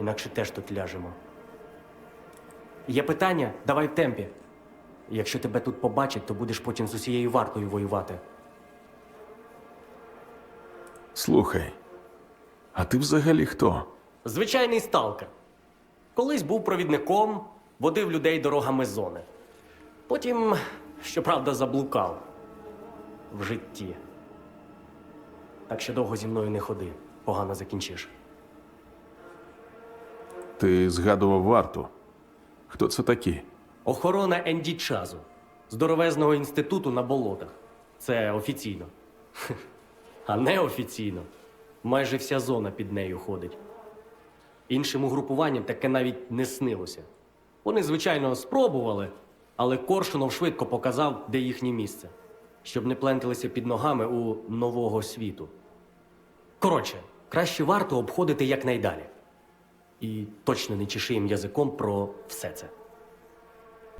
інакше теж тут ляжемо. Є питання? Давай в темпі. Якщо тебе тут побачать, то будеш потім з усією вартою воювати. Слухай, а ти взагалі хто? Звичайний сталкер. Колись був провідником, водив людей дорогами зони. Потім, щоправда, заблукав в житті. Так що довго зі мною не ходи, погано закінчиш. Ти згадував варту. Хто це такі? Охорона Енді Чазу, здоровезного інституту на болотах. Це офіційно. А неофіційно. Майже вся зона під нею ходить. Іншим угрупуванням таке навіть не снилося. Вони, звичайно, спробували, але Коршунов швидко показав, де їхнє місце, щоб не пленталися під ногами у нового світу. Коротше, краще варто обходити якнайдалі. І точно не чеши їм язиком про все це.